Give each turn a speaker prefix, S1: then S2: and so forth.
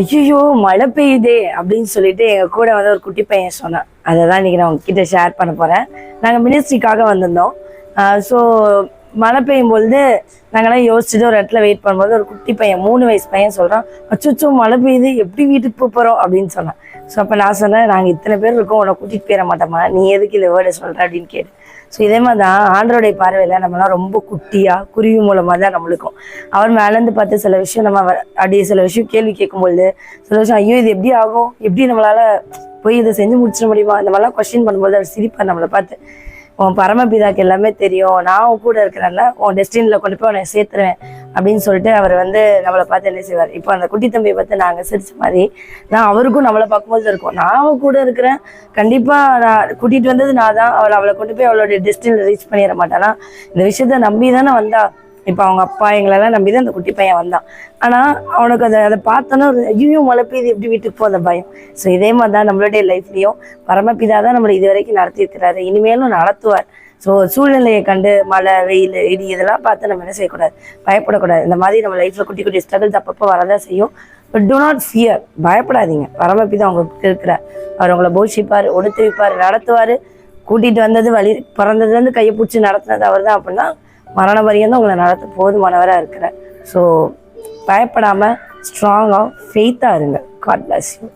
S1: ஐயோ மழை பெய்யுதே அப்படின்னு சொல்லிட்டு எங்க கூட வந்து ஒரு குட்டி பையன் சொன்னான். அதை தான் இன்னைக்கு நான் உங்ககிட்ட ஷேர் பண்ண போறேன். நாங்க மினிஸ்ட்ரிக்காக வந்திருந்தோம். ஸோ மழை பெய்யும் பொழுது நாங்கள்லாம் யோசிச்சுட்டு ஒரு இடத்துல வெயிட் பண்ணும்போது ஒரு குட்டி பையன் மூணு வயசு பையன் சொல்கிறான் அச்சோ மழை பெய்யுது எப்படி வீட்டுக்கு போக போகிறோம் அப்படின்னு சொன்னான். ஸோ அப்போ நான் சொன்னேன் நாங்கள் இத்தனை பேர் இருக்கோம் உன்னை கூட்டிகிட்டு போயிட மாட்டோமா நீ எதுக்கு இந்த வேர்டை சொல்கிற அப்படின்னு கேட்டு ஸோ இதே மாதிரி தான் ஆண்டருடைய பார்வையில் நம்மளாம் ரொம்ப குட்டியாக குருவி மூலமாக தான் நம்மளுக்கும். அவர் மேலேருந்து பார்த்து சில விஷயம் நம்ம அப்படியே சில விஷயம் கேள்வி கேட்கும்பொழுது சில விஷயம் ஐயோ இது எப்படி ஆகும்? எப்படி நம்மளால போய் இதை செஞ்சு முடிச்சிட முடியுமா? இந்த மாதிரிலாம் கொஸ்டின் பண்ணும்போது அவர் சிரிப்பார் நம்மளை பார்த்து. உன் பரமபிதாக்கு எல்லாமே தெரியும். நான் உன் கூட இருக்கிறேன்ல உன் டெஸ்டினில் கொண்டு போய் உன்னை சேர்த்துருவேன் அப்படின்னு சொல்லிட்டு அவர் வந்து நம்மளை பார்த்து என்ன செய்வார். இப்போ அந்த குட்டி தம்பியை பார்த்து நாங்கள் சிரிச்ச மாதிரி நான் அவருக்கும் நம்மளை பார்க்கும்போது இருக்கும். நான் அவன் கூட இருக்கிறேன். கண்டிப்பாக நான் கூட்டிகிட்டு வந்தது நான் தான். அவளை அவளை கொண்டு போய் அவளோட டெஸ்டினில் ரீச் பண்ணிட மாட்டானா? இந்த விஷயத்த நம்பி தானே வந்தா. இப்போ அவங்க அப்பா எங்களெல்லாம் நம்பி தான் அந்த குட்டி பையன் வந்தான். ஆனால் அவனுக்கு அதை அதை பார்த்தோன்னா ஒரு ஐயோ மழை பெய்யுது எப்படி வீட்டுக்கு போத அந்த பயம். ஸோ இதே மாதிரி தான் நம்மளுடைய லைஃப்லேயும் பரமபிதா தான் நம்மளை இது வரைக்கும் நடத்தியிருக்கிறாரு. இனிமேலும் நடத்துவார். ஸோ சூழ்நிலையை கண்டு மழை வெயில் இடி இதெல்லாம் பார்த்து நம்ம என்ன செய்யக்கூடாது? பயப்படக்கூடாது. இந்த மாதிரி நம்ம லைஃப்பில் குட்டி குட்டி ஸ்ட்ரகிள்ஸ் அப்பப்போ வரதான் செய்யும். பட் டூ நாட் ஃபியர் பயப்படாதீங்க. பரமபிதா உங்களுக்கு இருக்கிறார். அவர் உங்களை போஷிப்பார் ஒடுத்து வைப்பார் நடத்துவார். கூட்டிகிட்டு வந்தது வழி பிறந்ததுலேருந்து கையை பிடிச்சி நடத்துனது அவர் தான் அப்படின்னா மரண வரையும் தான் உங்களை நடத்த போதுமானவராக இருக்கிறேன். ஸோ பயப்படாமல் ஸ்ட்ராங்காக ஃபெய்த்தாக இருங்க. God bless you